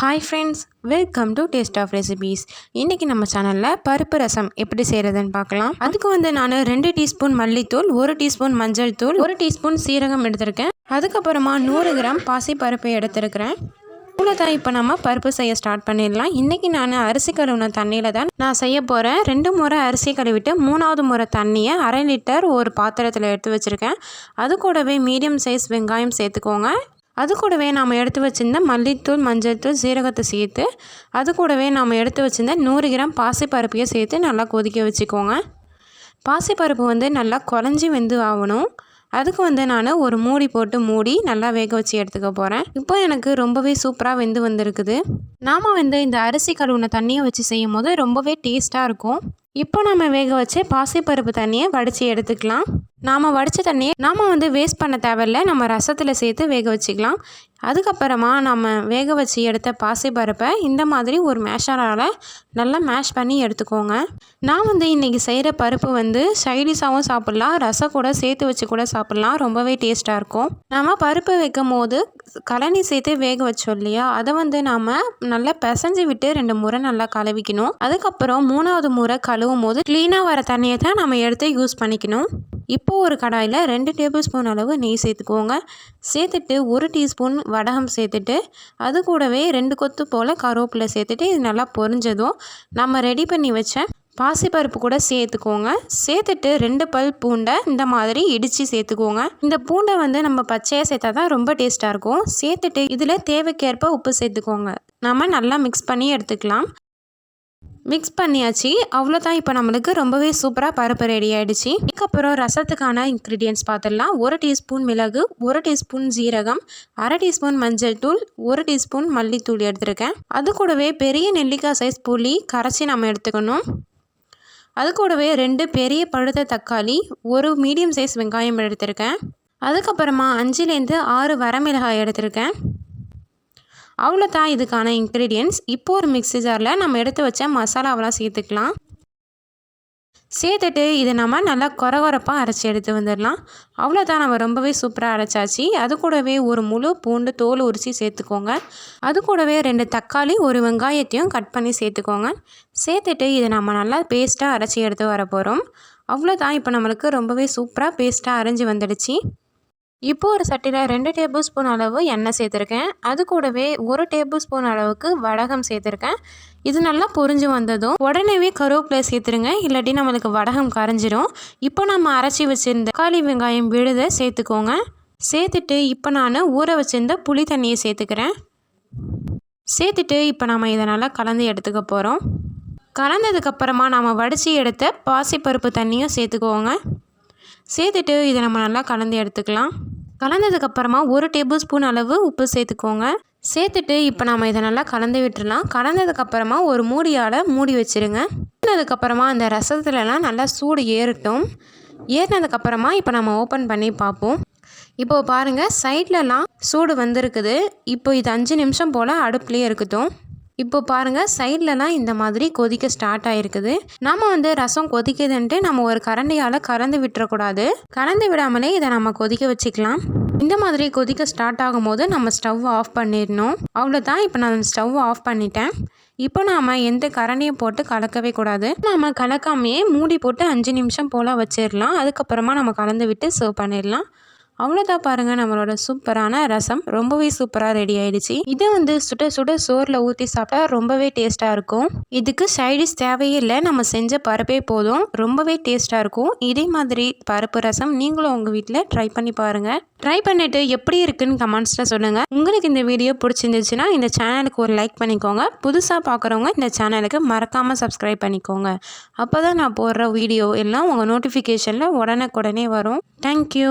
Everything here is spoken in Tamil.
Hi friends welcome to taste of recipes இன்றைக்கி நம்ம சேனலில் பருப்பு ரசம் எப்படி செய்கிறதுன்னு பார்க்கலாம். அதுக்கு வந்து நான் ரெண்டு டீஸ்பூன் மல்லித்தூள் ஒரு டீஸ்பூன் மஞ்சள் தூள் ஒரு டீஸ்பூன் சீரகம் எடுத்திருக்கேன். அதுக்கப்புறமா நூறு கிராம் பாசி பருப்பு எடுத்திருக்கிறேன். இவ்வளோதான் இப்போ நம்ம பருப்பு செய்ய ஸ்டார்ட் பண்ணிடலாம். இன்றைக்கி நான் அரிசி கழுவின தண்ணியில் தான் நான் செய்ய போகிறேன் ரெண்டு முறை அரிசி கழுவிட்டு மூணாவது முறை தண்ணியை அரை லிட்டர் ஒரு பாத்திரத்தில் எடுத்து வச்சுருக்கேன். அது கூடவே மீடியம் சைஸ் வெங்காயம் சேர்த்துக்கோங்க. அது கூடவே நாம் எடுத்து வச்சுருந்த மல்லித்தூள் மஞ்சள் தூள் சீரகத்தை சேர்த்து அது கூடவே நாம் எடுத்து வச்சுருந்த நூறு கிராம் பாசிப்பருப்பையும் சேர்த்து நல்லா கொதிக்க வச்சுக்கோங்க. பாசிப்பருப்பு வந்து நல்லா குழஞ்சி வெந்து ஆகணும் அதுக்கு வந்து நான் ஒரு மூடி போட்டு மூடி நல்லா வேக வச்சு எடுத்துக்க போகிறேன் இப்போ எனக்கு ரொம்பவே சூப்பராக வெந்து வந்திருக்குது. நாம் வந்து இந்த அரிசி கழுவுன தண்ணியை வச்சு செய்யும் போது ரொம்பவே டேஸ்ட்டாக இருக்கும். இப்போ நம்ம வேக வச்சு பாசிப்பருப்பு தண்ணியை வடித்து எடுத்துக்கலாம். நாம் வடித்த தண்ணியை நாம் வந்து வேஸ்ட் பண்ண தேவையில்ல. நம்ம ரசத்தில் சேர்த்து வேக வச்சுக்கலாம். அதுக்கப்புறமா நம்ம வேக வச்சு எடுத்த பாசிப்பருப்பை இந்த மாதிரி ஒரு மேஷரால் நல்லா மேஷ் பண்ணி எடுத்துக்கோங்க. நான் வந்து இன்றைக்கி செய்கிற பருப்பு வந்து சைடிஷாகவும் சாப்பிட்லாம். ரசம் கூட சேர்த்து வச்சு கூட சாப்பிட்லாம். ரொம்பவே டேஸ்ட்டாக இருக்கும். நாம் பருப்பு வைக்கும் போது கழனி சேர்த்து வேக வச்சோம் இல்லையா? அதை வந்து நாம் நல்லா பிசைஞ்சு விட்டு ரெண்டு முறை நல்லா கழுவிக்கணும். அதுக்கப்புறம் மூணாவது முறை கழுவும் போது க்ளீனாக வர தண்ணியை தான் நம்ம எடுத்து யூஸ் பண்ணிக்கணும். இப்போது ஒரு கடாயில் ரெண்டு டேபிள் ஸ்பூன் அளவு நெய் சேர்த்துக்கோங்க. சேர்த்துட்டு ஒரு டீஸ்பூன் வடகம் சேர்த்துட்டு அது கூடவே ரெண்டு கொத்து போல் கருவேப்பிலை சேர்த்துட்டு இது நல்லா பொரிஞ்சதும் நம்ம ரெடி பண்ணி வச்ச பாசிப்பருப்பு கூட சேர்த்துக்கோங்க. சேர்த்துட்டு ரெண்டு பல் பூண்டை இந்த மாதிரி இடித்து சேர்த்துக்கோங்க. இந்த பூண்டை வந்து நம்ம பச்சையாக சேர்த்தா தான் ரொம்ப டேஸ்ட்டாக இருக்கும். சேர்த்துட்டு இதில் தேவைக்கேற்ப உப்பு சேர்த்துக்கோங்க. நம்ம நல்லா மிக்ஸ் பண்ணி எடுத்துக்கலாம். மிக்ஸ் பண்ணியாச்சு. அவ்வளோதான் இப்போ நம்மளுக்கு ரொம்பவே சூப்பராக பருப்பு ரெடி ஆகிடுச்சு இதுக்கப்புறம் ரசத்துக்கான இன்க்ரீடியன்ஸ் பார்த்துடலாம் ஒரு டீஸ்பூன் மிளகு ஒரு டீஸ்பூன் ஜீரகம் அரை டீஸ்பூன் மஞ்சள் தூள் ஒரு டீஸ்பூன் மல்லித்தூள் எடுத்திருக்கேன். அது கூடவே பெரிய நெல்லிக்காய் சைஸ் புளி கரைச்சி நம்ம எடுத்துக்கணும். அது கூடவே ரெண்டு பெரிய பழுத்த தக்காளி ஒரு மீடியம் சைஸ் வெங்காயம் எடுத்திருக்கேன். அதுக்கப்புறமா அஞ்சுலேருந்து ஆறு வரமிளகாய் எடுத்திருக்கேன். அவ்வளோ தான் இதுக்கான இன்க்ரீடியன்ஸ் இப்போ ஒரு மிக்ஸி ஜாரில் நம்ம எடுத்து வச்ச மசாலாவெலாம் சேர்த்துக்கலாம். சேர்த்துட்டு இதை நம்ம நல்லா குறகுறப்பாக அரைச்சி எடுத்து வந்துடலாம். அவ்வளோதான் நம்ம ரொம்பவே சூப்பராக அரைச்சாச்சு. அது கூடவே ஒரு முழு பூண்டு தோல் உரிச்சி சேர்த்துக்கோங்க. அது கூடவே ரெண்டு தக்காளி ஒரு வெங்காயத்தையும் கட் பண்ணி சேர்த்துக்கோங்க. சேர்த்துட்டு இதை நம்ம நல்லா பேஸ்ட்டாக அரைச்சி எடுத்து வர போகிறோம் அவ்வளோதான் இப்போ நம்மளுக்கு ரொம்பவே சூப்பராக பேஸ்ட்டாக அரைஞ்சி வந்துடுச்சு. இப்போ ஒரு சட்டியில் ரெண்டு டேபிள் ஸ்பூன் அளவு எண்ணெய் சேர்த்துருக்கேன். அது கூடவே ஒரு டேபிள் ஸ்பூன் அளவுக்கு வடகம் சேர்த்துருக்கேன். இது நல்லா பொரிஞ்சு வந்ததும் உடனேவே கருவேப்பிலை சேர்த்துருங்க. இல்லாட்டி நம்மளுக்கு வடகம் கரைஞ்சிரும். இப்போ நம்ம அரைச்சி வச்சுருந்த தக்காளி வெங்காயம் விழுத சேர்த்துக்கோங்க. சேர்த்துட்டு இப்போ நான் ஊற வச்சுருந்த புளி தண்ணியை சேர்த்துக்கிறேன். சேர்த்துட்டு இப்போ நம்ம இதை நல்லா கலந்து எடுத்துக்க போகிறோம் கலந்ததுக்கப்புறமா நம்ம வடித்து எடுத்த பாசிப்பருப்பு தண்ணியும் சேர்த்துக்குவோங்க சேர்த்துட்டு இதை நம்ம நல்லா கலந்து எடுத்துக்கலாம். கலந்ததுக்கப்புறமா ஒரு டேபிள் ஸ்பூன் அளவு உப்பு சேர்த்துக்கோங்க. சேர்த்துட்டு இப்போ நம்ம இதை நல்லா கலந்து விட்டுடலாம் கலந்ததுக்கப்புறமா ஒரு மூடியால் மூடி வச்சுருங்க. அதுக்கப்புறமா அந்த ரசத்துலலாம் நல்லா சூடு ஏறட்டும். ஏறினதுக்கப்புறமா இப்போ நம்ம ஓப்பன் பண்ணி பார்ப்போம். இப்போது பாருங்கள் சைட்லலாம் சூடு வந்திருக்குது. இப்போ இது அஞ்சு நிமிஷம் போல் அடுப்புலேயே இருக்கட்டும். இப்போ பாருங்கள் சைட்லலாம் இந்த மாதிரி கொதிக்க ஸ்டார்ட் ஆகிருக்குது நம்ம வந்து ரசம் கொதிக்குதுன்ட்டு நம்ம ஒரு கரண்டியால் கறந்து விட்டுறக்கூடாது. கலந்து விடாமலே இதை நம்ம கொதிக்க வச்சுக்கலாம். இந்த மாதிரி கொதிக்க ஸ்டார்ட் ஆகும்போது நம்ம ஸ்டவ் ஆஃப் பண்ணிடணும். அவ்வளோதான் இப்போ நான் ஸ்டவ் ஆஃப் பண்ணிட்டேன். இப்போ நாம் எந்த கரண்டியும் போட்டு கலக்கவே கூடாது. நாம் கலக்காமையே மூடி போட்டு அஞ்சு நிமிஷம் போல் வச்சிடலாம். அதுக்கப்புறமா நம்ம கலந்து விட்டு சர்வ் பண்ணிடலாம். அவ்வளோதான் பாருங்கள் நம்மளோட சூப்பரான ரசம் ரொம்பவே சூப்பராக ரெடி ஆயிடுச்சு. இதை வந்து சுட சுட சோறில் ஊற்றி சாப்பிட்டா ரொம்பவே டேஸ்ட்டாக இருக்கும். இதுக்கு சைடிஷ் தேவையே இல்லை நம்ம செஞ்ச பருப்பே போதும். ரொம்பவே டேஸ்ட்டாக இருக்கும். இதே மாதிரி பருப்பு ரசம் நீங்களும் உங்கள் வீட்டில் ட்ரை பண்ணி பாருங்கள் ட்ரை பண்ணிவிட்டு எப்படி இருக்குன்னு கமெண்ட்ஸில் சொல்லுங்கள் உங்களுக்கு இந்த வீடியோ பிடிச்சிருந்துச்சுன்னா இந்த சேனலுக்கு ஒரு லைக் பண்ணிக்கோங்க. புதுசாக பார்க்குறவங்க இந்த சேனலுக்கு மறக்காமல் சப்ஸ்கிரைப் பண்ணிக்கோங்க. அப்போ தான் நான் போடுற வீடியோ எல்லாம் உங்கள் நோட்டிஃபிகேஷனில் உடனுக்குடனே உடனே வரும் தேங்க்யூ